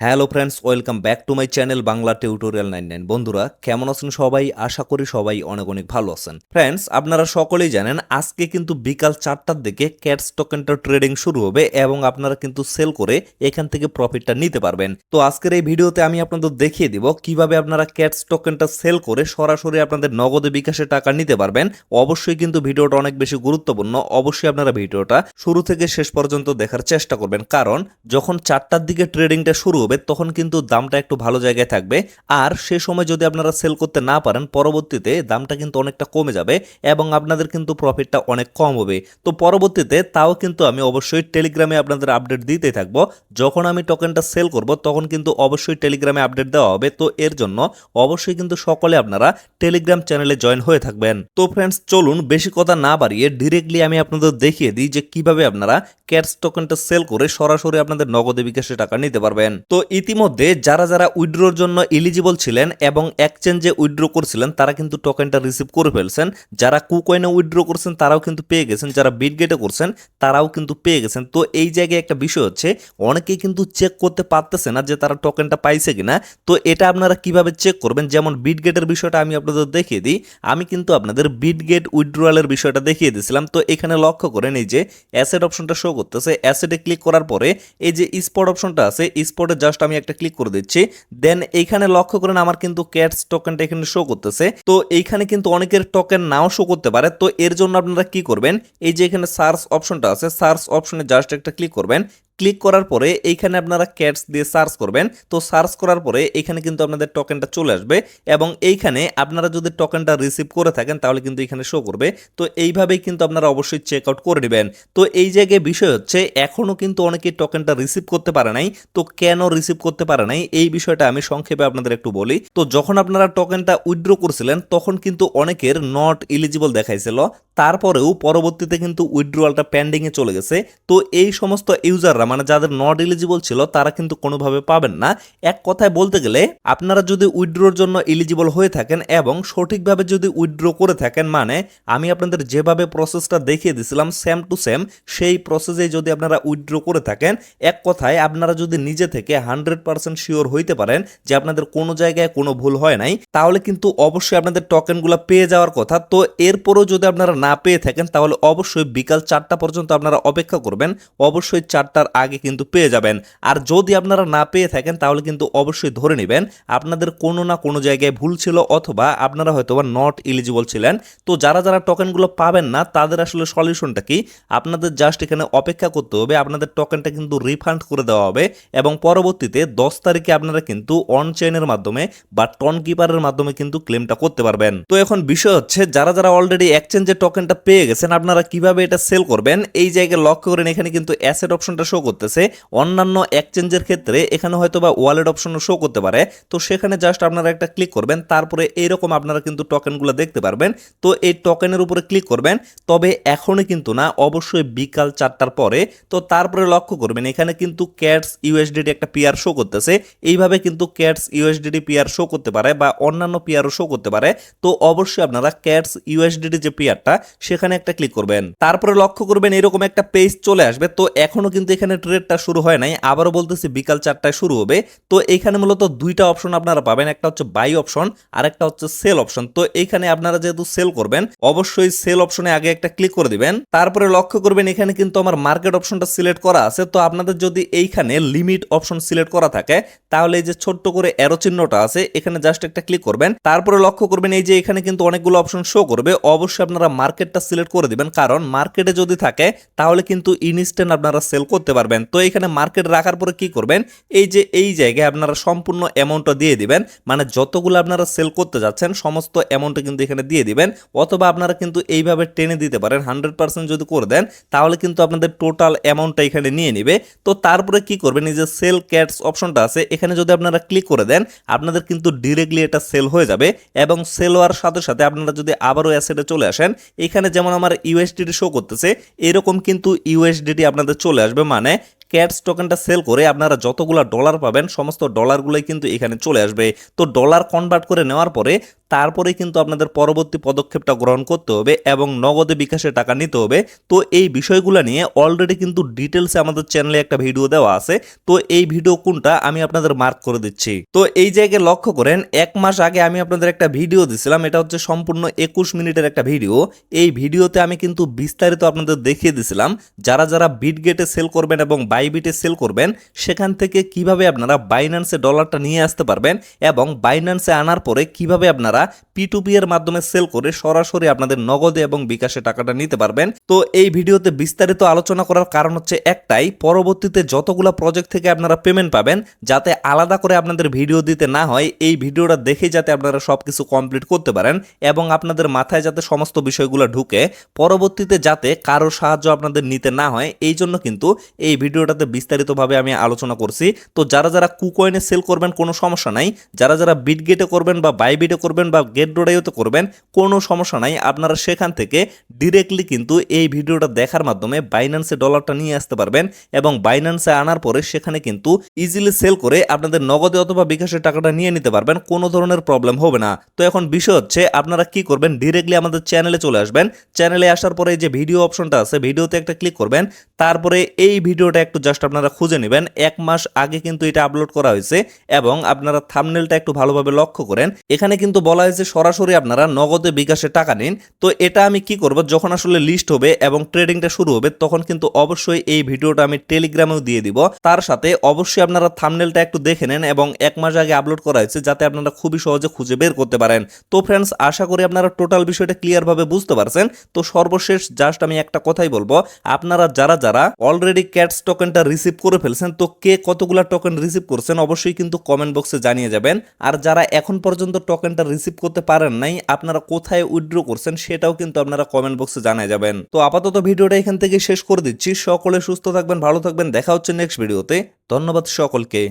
Hello friends, welcome back to my channel Bangla tutorial nine nine. বন্ধুরা, কেমন আছেন সবাই? আশা করি সবাই অনেক অনেক ভালো আছেন। ফ্রেন্ডস, আপনারা সকলেই জানেন, আজকে কিন্তু বিকাল চারটার দিকে ক্যাটস টোকেনটা ট্রেডিং শুরু হবে এবং আপনারা কিন্তু সেল করে এখান থেকে প্রফিটটা নিতে পারবেন। তো আজকের এই ভিডিওতে আমি আপনাদের দেখিয়ে দিব কীভাবে আপনারা ক্যাটস টোকেনটা সেল করে সরাসরি আপনাদের নগদে বিকাশে টাকা নিতে পারবেন। অবশ্যই কিন্তু ভিডিওটা অনেক বেশি গুরুত্বপূর্ণ। অবশ্যই আপনারা ভিডিওটা শুরু থেকে শেষ পর্যন্ত দেখার চেষ্টা করবেন। কারণ, যখন চারটার দিকে ট্রেডিংটা শুরু হবে, তখন কিন্তু দামটা একটু ভালো জায়গায় থাকবে। আর সে সময় যদি আপনারা সেল করতে না পারেন, পরবর্তীতে দামটা কিন্তু অনেকটা কমে যাবে এবং আপনাদের কিন্তু প্রফিটটা অনেক কম হবে। তো পরবর্তীতে তাও কিন্তু আমি অবশ্যই টেলিগ্রামে আপনাদের আপডেট দিতে থাকব। যখন আমি টোকেনটা সেল করব, তখন কিন্তু অবশ্যই টেলিগ্রামে আপডেট দেওয়া হবে। তো এর জন্য অবশ্যই কিন্তু সকলে আপনারা টেলিগ্রাম চ্যানেলে জয়েন হয়ে থাকবেন। তো ফ্রেন্ডস চলুন বেশি কথা না বাড়িয়ে ডিরেক্টলি আমি আপনাদের দেখিয়ে দিই যে কীভাবে আপনারা ক্যাটস টোকেনটা সেল করে সরাসরি আপনাদের নগদে বিকাশে টাকা নিতে পারবেন। তো ইতিমধ্যে যারা যারা উইড্রোর জন্য এলিজিবল ছিলেন এবং এক্সচেঞ্জে উইড্রো করছিলেন, তারা কিন্তু টোকেনটা রিসিভ করে ফেলছেন। যারা কুকয়েনে উইড্রো করছেন, তারাও কিন্তু পেয়ে গেছেন। যারা বিটগেটে করছেন, তারাও কিন্তু পেয়ে গেছেন। তো এই জায়গায় একটা বিষয় হচ্ছে, অনেকেই কিন্তু চেক করতে পারতেছে না যে তারা টোকেনটা পাইছে কিনা। তো এটা আপনারা কীভাবে চেক করবেন? যেমন বিটগেটের বিষয়টা আমি আপনাদের দেখিয়ে দিই। আমি কিন্তু আপনাদের বিটগেট উইড্রোয়ালের বিষয়টা দেখিয়ে দিয়েছিলাম। তো এখানে লক্ষ্য করেন, এই যে অ্যাসেট অপশনটা শো করতেছে। অ্যাসেটে ক্লিক করার পরে এই যে স্পট অপশনটা আছে স্পটে জাস্ট আমি একটা ক্লিক করে দিচ্ছি দেন এইখানে লক্ষ্য করেন আমার কিন্তু ক্যাটস টোকেনটা এখানে শো করতেছে। তো এইখানে কিন্তু অনেকের টোকেন নাও শো করতে পারে। তো এর জন্য আপনারা কি করবেন, এই যে এখানে সার্চ অপশনটা আছে সার্চ অপশনে জাস্ট একটা ক্লিক করবেন ক্লিক করার পরে এইখানে আপনারা ক্যাটস দিয়ে সার্চ করবেন। তো সার্চ করার পরে এখানে কিন্তু আপনাদের টোকেনটা চলে আসবে এবং এইখানে আপনারা যদি টোকেনটা রিসিভ করে থাকেন, তাহলে কিন্তু এখানে শো করবে। তো এইভাবেই কিন্তু আপনারা অবশ্যই চেক আউট করে নেবেন। তো এই জায়গায় বিষয় হচ্ছে এখনও কিন্তু অনেকেই টোকেনটা রিসিভ করতে পারে নাই। তো কেন রিসিভ করতে পারে নাই? এই বিষয়টা আমি সংক্ষেপে আপনাদের একটু বলি। তো যখন আপনারা টোকেনটা উইথড্র করছিলেন, তখন কিন্তু অনেকের নট এলিজিবল দেখাইছিল। তারপরেও পরবর্তীতে কিন্তু উইথড্রয়ালটা পেন্ডিংয়ে চলে গেছে। তো এই সমস্ত ইউজাররা মানে যাদের নট এলিজিবল ছিল, তারা কিন্তু কোনোভাবে পাবেন না। এক কথায় বলতে গেলে, আপনারা যদি উইথড্রোর জন্য এলিজিবল হয়ে থাকেন এবং সঠিকভাবে যদি উইথড্র করে থাকেন মানে আমি আপনাদের যেভাবে প্রসেসটা দেখিয়ে দিছিলাম সেম টু সেম সেই প্রসেসে যদি আপনারা উইথড্র করে থাকেন, এক কথায় আপনারা যদি নিজে থেকে হান্ড্রেড পার্সেন্ট শিওর হইতে পারেন যে আপনাদের কোনো জায়গায় কোনো ভুল হয় নাই, তাহলে কিন্তু অবশ্যই আপনাদের টোকেনগুলো পেয়ে যাওয়ার কথা। তো এরপরও যদি আপনারা না পেয়ে থাকেন, তাহলে অবশ্যই বিকাল চারটা পর্যন্ত আপনারা অপেক্ষা করবেন। অবশ্যই চারটার আগে কিন্তু পেয়ে যাবেন। আর যদি আপনারা না পেয়ে থাকেন, তাহলে কিন্তু অবশ্যই ধরে নেবেন। আপনাদের কোনো না কোনো জায়গায় ভুল ছিল অথবা আপনারা হয়তো বা নট এলিজিবল ছিলেন। তো যারা যারা টোকেনগুলো পাবেন না, তাদের আসলে সলিউশনটা কি? আপনাদের জাস্ট এখানে অপেক্ষা করতে হবে। আপনাদের টোকেনটা কিন্তু রিফান্ড করে দেওয়া হবে এবং পরবর্তীতে দশ তারিখে আপনারা কিন্তু অন চেইনের মাধ্যমে বা টন কিপারের মাধ্যমে কিন্তু ক্লেমটা করতে পারবেন। তো এখন বিষয় হচ্ছে, যারা যারা অলরেডি এক্সচেঞ্জের টোকেনটা পেয়ে গেছেন, আপনারা কীভাবে এটা সেল করবেন? এই জায়গায় লক্ষ্য করেন এখানে কিন্তু অ্যাসেট অপশনটা শো করতেছে, অন্যান্য এক্সচেঞ্জের ক্ষেত্রে এখানে হয়তো বা ওয়ালেট অপশনও শো করতে পারে। তো সেখানে জাস্ট আপনারা একটা ক্লিক করবেন, তারপরে এইরকম আপনারা কিন্তু টোকেনগুলো দেখতে পারবেন। তো এই টোকেনের উপরে ক্লিক করবেন, তবে এখনই কিন্তু না, অবশ্যই বিকাল চারটার পরে। তো তারপরে লক্ষ্য করবেন, এখানে কিন্তু ক্যাটস ইউএসডিটি একটা পিআর শো করতেছে। এইভাবে কিন্তু ক্যাটস ইউএসডিটি পিআর শো করতে পারে বা অন্যান্য পিআরও শো করতে পারে। তো অবশ্যই আপনারা ক্যাটস ইউএসডিটি যে পিআরটা সেখানে একটা ক্লিক করবেন। তারপরে লক্ষ্য করবেন, এরকম একটা পেজ চলে আসবে। তো এখনও কিন্তু এখানে ট্রেডটা শুরু হয় নাই, আবারও বলতেছি বিকাল চারটায় শুরু হবে। তো এখানে মূলত দুইটা অপশন আপনারা পাবেন, একটা হচ্ছে বাই অপশন আর একটা হচ্ছে সেল অপশন তো এখানে আপনারা যেহেতু সেল করবেন, অবশ্যই সেল অপশনে আগে একটা ক্লিক করে দিবেন। তারপরে লক্ষ্য করবেন এখানে কিন্তু আমার মার্কেট অপশনটা সিলেক্ট করা আছে। তো আপনাদের যদি এইখানে লিমিট অপশন সিলেক্ট করা থাকে, তাহলে এই যে ছোট্ট করে অ্যারো চিহ্নটা আছে, এখানে জাস্ট একটা ক্লিক করবেন। তারপরে লক্ষ্য করবেন এই যে এখানে কিন্তু অনেকগুলো অপশন শো করবে। অবশ্যই আপনারা মার্কেটটা সিলেক্ট করে দিবেন। কারণ মার্কেটে যদি থাকে, তাহলে কিন্তু ইনস্ট্যান্ট আপনারা সেল করতে পারবেন। তো এখানে মার্কেট রাখার পরে কি করবেন? এই যে এই জায়গায় আপনারা সম্পূর্ণ অ্যামাউন্টটা দিয়ে দিবেন। মানে যতগুলো আপনারা সেল করতে যাচ্ছেন, সমস্ত অ্যামাউন্টটা কিন্তু এখানে দিয়ে দিবেন। অথবা আপনারা কিন্তু এইভাবে টেনে দিতে পারেন। হান্ড্রেড পার্সেন্ট যদি করে দেন, তাহলে কিন্তু আপনাদের টোটাল অ্যামাউন্টটা এখানে নিয়ে নিবে। তো তারপরে কি করবেন? এই যে সেল ক্যাটস অপশনটা আছে, এখানে যদি আপনারা ক্লিক করে দেন, আপনাদের কিন্তু ডিরেক্টলি এটা সেল হয়ে যাবে। এবং সেল হওয়ার সাথে সাথে আপনারা যদি আবারও অ্যাসেটে চলে আসেন, এখানে যেমন আমার ইউএসডিটি শো করতেছে, এরকম কিন্তু ইউএসডিটি আপনাদের চলে আসবে। মানে ক্যাটস টোকেনটা সেল করে আপনারা যতগুলো ডলার পাবেন, সমস্ত ডলারগুলোই কিন্তু এখানে চলে আসবে। তো ডলার কনভার্ট করে নেওয়ার পরে তারপরে কিন্তু আপনাদের পরবর্তী পদক্ষেপটা গ্রহণ করতে হবে এবং নগদে বিকাশে টাকা নিতে হবে। তো এই বিষয়গুলো নিয়ে অলরেডি কিন্তু ডিটেলসে আমাদের চ্যানেলে একটা ভিডিও দেওয়া আছে। তো এই ভিডিও কোনটা আমি আপনাদের মার্ক করে দিচ্ছি। তো এই জায়গায় লক্ষ্য করেন, এক মাস আগে আমি আপনাদের একটা ভিডিও দিছিলাম, এটা হচ্ছে সম্পূর্ণ একুশ মিনিটের একটা ভিডিও এই ভিডিওতে আমি কিন্তু বিস্তারিত আপনাদের দেখিয়ে দিছিলাম, যারা যারা বিট গেটে সেল করবেন এবং বাইবিটে সেল করবেন, সেখান থেকে কীভাবে আপনারা বাইন্যান্সে ডলারটা নিয়ে আসতে পারবেন এবং বাইন্যান্সে আনার পরে কীভাবে আপনারা পি এর মাধ্যমে সেল করে সরাসরি আপনাদের নগদে এবং বিকাশে টাকাটা নিতে পারবেন। তো এই ভিডিওতে বিস্তারিত আলোচনা করার কারণ হচ্ছে একটাই, পরবর্তীতে যতগুলো প্রজেক্ট থেকে আপনারা পেমেন্ট পাবেন, যাতে আলাদা করে আপনাদের ভিডিও দিতে না হয়, এই ভিডিওটা দেখে যাতে আপনারা সবকিছু কমপ্লিট করতে পারেন এবং আপনাদের মাথায় যাতে সমস্ত বিষয়গুলো ঢুকে, পরবর্তীতে যাতে কারও সাহায্য আপনাদের নিতে না হয়, এই জন্য কিন্তু এই ভিডিওটাতে বিস্তারিতভাবে আমি আলোচনা করছি। তো যারা যারা কুকয়েনে সেল করবেন কোনো সমস্যা নাই, যারা যারা বিট গেটে করবেন বা বাইবিটে করবেন বা গেট ডোডাইতে করবেন, কোনো সমস্যা নাই। আপনারা সেখান থেকে ডিরেক্টলি কিন্তু এই ভিডিওটা দেখার মাধ্যমে বাইন্যান্সে ডলারটা নিয়ে আসতে পারবেন এবং বাইন্যান্সে আনার পরে সেখানে কিন্তু ইজিলি সেল করে আপনাদের নগদে অথবা বিকাশের টাকাটা নিয়ে নিতে পারবেন, কোনো ধরনের প্রবলেম হবে না। তো এখন বিষয় হচ্ছে, আপনারা কি করবেন? ডিরেক্টলি আমাদের চ্যানেলে চলে আসবেন। চ্যানেলে আসার পরে যে ভিডিও অপশনটা আছে ভিডিওতে একটা ক্লিক করবেন। তারপরে এই ভিডিওটা একটু জাস্ট আপনারা খুঁজে নেবেন। এক মাস আগে কিন্তু এটা আপলোড করা হয়েছে এবং আপনারা থামনেলটা একটু ভালোভাবে লক্ষ্য করেন। এখানে কিন্তু বলা হয়েছে সরাসরি আপনারা নগদে বিকাশে টাকা নিন। তো এটা আমি কি করব? যখন আসলে লিস্ট হবে এবং ট্রেডিংটা শুরু হবে, তখন কিন্তু অবশ্যই এই ভিডিওটা আমি টেলিগ্রামেও দিয়ে দিব। তার সাথে অবশ্যই আপনারা থামনেলটা একটু দেখে নেন এবং এক মাস আগে আপলোড করা হয়েছে, যাতে আপনারা খুবই সহজে খুঁজে বের করতে পারেন। তো ফ্রেন্ডস আশা করি আপনারা টোটাল বিষয়টা ক্লিয়ারভাবে বুঝতে পারছেন। তো সর্বশেষ জাস্ট আমি একটা কথাই বলব, আপনারা যারা যারা অলরেডি ক্যাটস টোকেনটা রিসিভ করে ফেলছেন, তো কে কতগুলা টোকেন রিসিভ করছেন, অবশ্যই কিন্তু কমেন্ট বক্সে জানিয়ে যাবেন। আর যারা এখন পর্যন্ত টোকেনটা রিসিভ করতে পারেন নাই, আপনারা কোথায় উইথড্র করছেন সেটাও কিন্তু আপনারা কমেন্ট বক্সে জানায় যাবেন। তো আপাতত ভিডিওটা এখান থেকে শেষ করে দিচ্ছি। সকলে সুস্থ থাকবেন, ভালো থাকবেন। দেখা হচ্ছে নেক্সট ভিডিওতে ধন্যবাদ সকলকে।